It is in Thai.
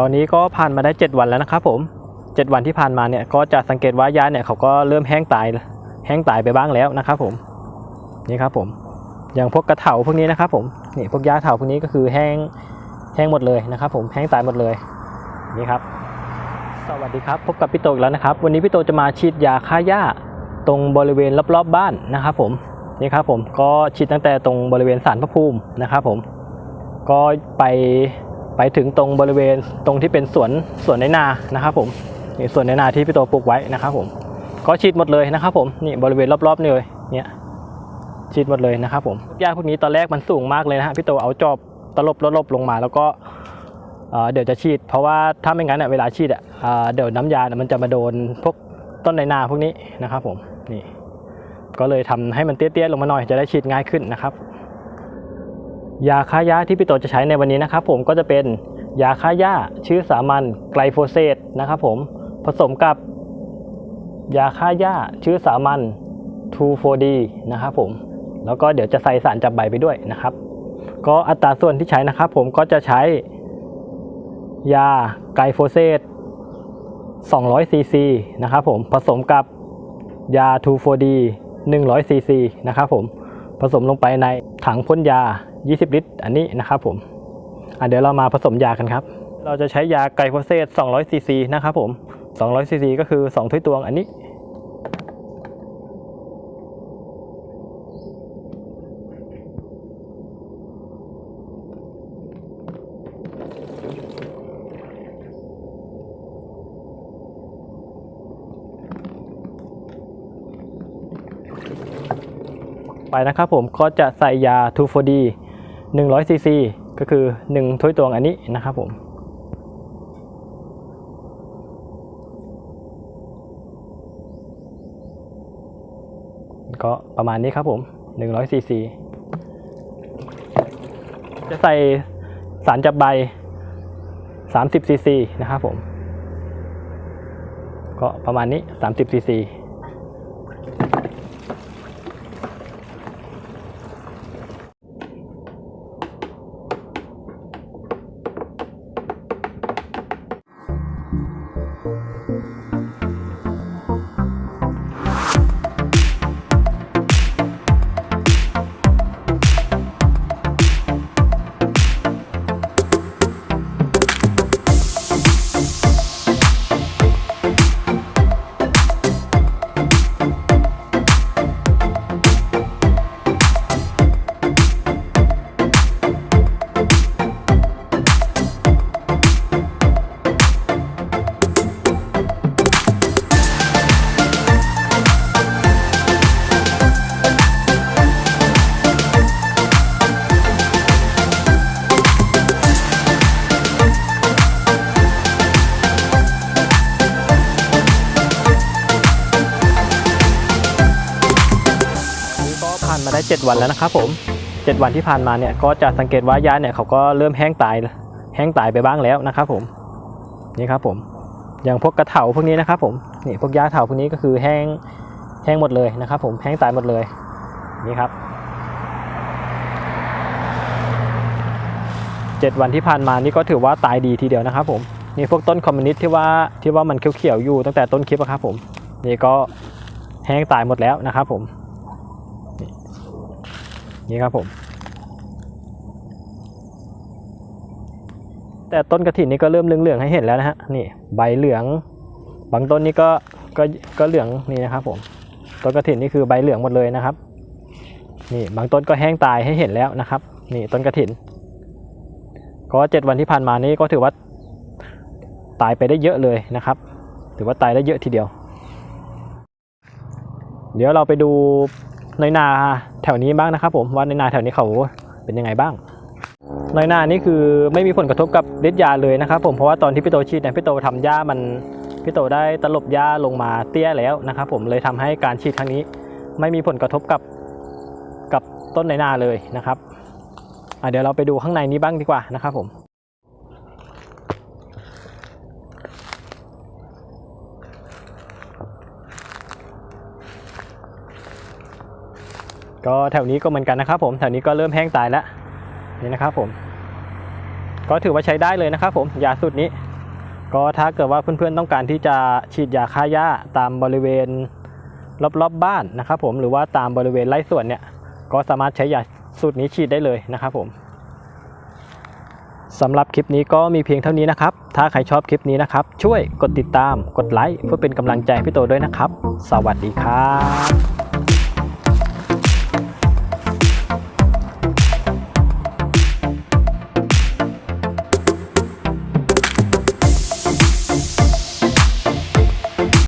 ตอนนี้ก็ผ่านมาได้ 7 วันแล้วนะครับผม 7 วันที่ผ่านมาเนี่ยก็จะสังเกตว่าหญ้าเนี่ยเขาก็เริ่มแห้งตายแห้งตายไปบ้างแล้วนะครับผมนี่ครับผม อย่างพวกกระเถาพวกนี้นะครับผมนี่พวกหญ้าเถาพวกนี้ก็คือแห้งแห้งหมดเลยนะครับ ผมแห้งตายหมดเลยนี่ครับ สวัสดีครับพบกับพี่โตอีกแล้วนะครับ วันนี้พี่โตจะมาฉีดยาฆ่าหญ้าตรงบริเวณรอบๆบ้านนะครับ ผมนี่ครับผมก็ฉีดตั้งแต่ตรงบริเวณศาลพระภูมินะครับ ผมก็ไป ไปถึงตรงบริเวณตรงที่เป็นสวนสวนในนานะครับผมนี่สวนในนาที่พี่โตปลูกไว้นะครับผมก็ฉีดหมดเลยนะครับผมนี่บริเวณรอบๆนี่เลยเนี่ยฉีดหมดเลยนะครับผมหญ้าพวกนี้ตอนแรกมันสูงมากเลยนะฮะพี่โตเอาจอบตลบลบลงมา แล้วก็เดี๋ยวจะฉีด เพราะว่าถ้าไม่งั้นเน่ยเวลาฉีดอะอ่าเดี๋ยวน้ำยาเนี่ยมันจะมาโดนพวกต้นในนาพวกนี้นะครับผมนี่ก็เลยทำให้มันเตี้ยๆลงมาหน่อยจะได้ฉีดง่ายขึ้นนะครับ ยาฆ่าหญ้าที่พี่โตจะใช้ในวันนี้นะครับผมก็จะเป็นยาฆ่าหญ้าชื่อสามัญไกลโฟเซตนะครับผมผสมกับยาฆ่าหญ้าชื่อสามัญ 2,4-D นะครับผมแล้วก็เดี๋ยวจะใส่สารจับใบไปด้วยนะครับ ก็อัตราส่วนที่ใช้นะครับผมก็จะใช้ ยาไกลโฟเซต200ซีซีนะครับผมผสมกับยา 2,4-D 100ซีซีนะครับผมผสมลงไปในถังพ่นยา 20 ลิตร อันนี้นะครับผมอะเดี๋ยวเรามาผสมยากันครับ เราจะใช้ยาไกลโฟเซต200ซีซีนะครับผม200ซีซีก็คือ 2 ถ้วยตวงอันนี้ ไปนะครับผมก็จะใส่ยา 2,4-D 100ซีซีก็คือ 1 ถ้วยตวงอันนี้นะครับผมก็ประมาณนี้ครับผม100ซีซีจะใส่สารจับใบ 30ซีซีนะครับผม ก็ประมาณนี้ 30ซีซี มาได้ 7 วันแล้วนะครับผม 7 วันที่ผ่านมาเนี่ยก็จะสังเกตว่าหญ้าเนี่ยเขาก็เริ่มแห้งตายแห้งตายไปบ้างแล้วนะครับผมนี่ครับผมอย่างพวกกระเถาพวกนี้นะครับผมนี่พวกหญ้าเถาพวกนี้ก็คือแห้งแห้งหมดเลยนะครับ ผมแห้งตายหมดเลยนี่ครับเจ็ดวันที่ผ่านมานี่ก็ถือว่าตายดีทีเดียวนะครับผมนี่พวกต้นคอมมิวนิสต์ที่ว่าที่ว่ามันเขียวๆอยู่ตั้งแต่ต้นคลิปอะครับผมนี่ก็แห้งตายหมดแล้วนะครับผม นี่ครับผม แต่ต้นกระถินนี่ก็เริ่มเหลืองๆให้เห็นแล้วนะฮะนี่ใบเหลือง บางต้นนี่ก็ก็ก็เหลืองนี่นะครับผมต้นกระถินนี่คือใบเหลืองหมดเลยนะครับ นี่บางต้นก็แห้งตายให้เห็นแล้วนะครับ นี่ต้นกระถิน ก็เจ็ดวันที่ผ่านมานี้ก็ถือว่าตายไปได้เยอะเลยนะครับ ถือว่าตายได้เยอะทีเดียว เดี๋ยวเราไปดู ในนาแถวนี้บ้างนะครับผมว่าในนาแถวนี้เขาเป็นยังไงบ้างในนานี่คือไม่มีผลกระทบกับฤทธิ์ยาเลยนะครับ ผมเพราะว่าตอนที่พี่โตฉีดเนี่ยพี่โตทำหญ้ามันพี่โตได้ตลบหญ้าลงมาเตี้ยแล้วนะครับ ผมเลยทำให้การฉีดครั้งนี้ ไม่มีผลกระทบกับกับต้นในนาเลยนะครับเดี๋ยวเราไปดูข้างในนี้บ้างดีกว่านะครับผม ก็แถวนี้ก็เหมือนกันนะครับผมแถวนี้ก็เริ่มแห้งตายแล้วนี่นะครับผม ก็ถือว่าใช้ได้เลยนะครับผมยาสูตรนี้ ก็ถ้าเกิดว่าเพื่อนๆต้องการที่จะฉีดยาฆ่าหญ้าตามบริเวณรอบๆบบ้านนะครับผมหรือว่าตามบริเวณไร่สวนเนี่ยก็สามารถใช้ยาสูตรนี้ฉีดได้เลยนะครับผมสำหรับคลิปนี้ก็มีเพียงเท่านี้นะครับ ถ้าใครชอบคลิปนี้นะครับ ช่วยกดติดตาม กดไลค์เพื่อเป็นกำลังใจพี่โตด้วยนะครับ สวัสดีครับ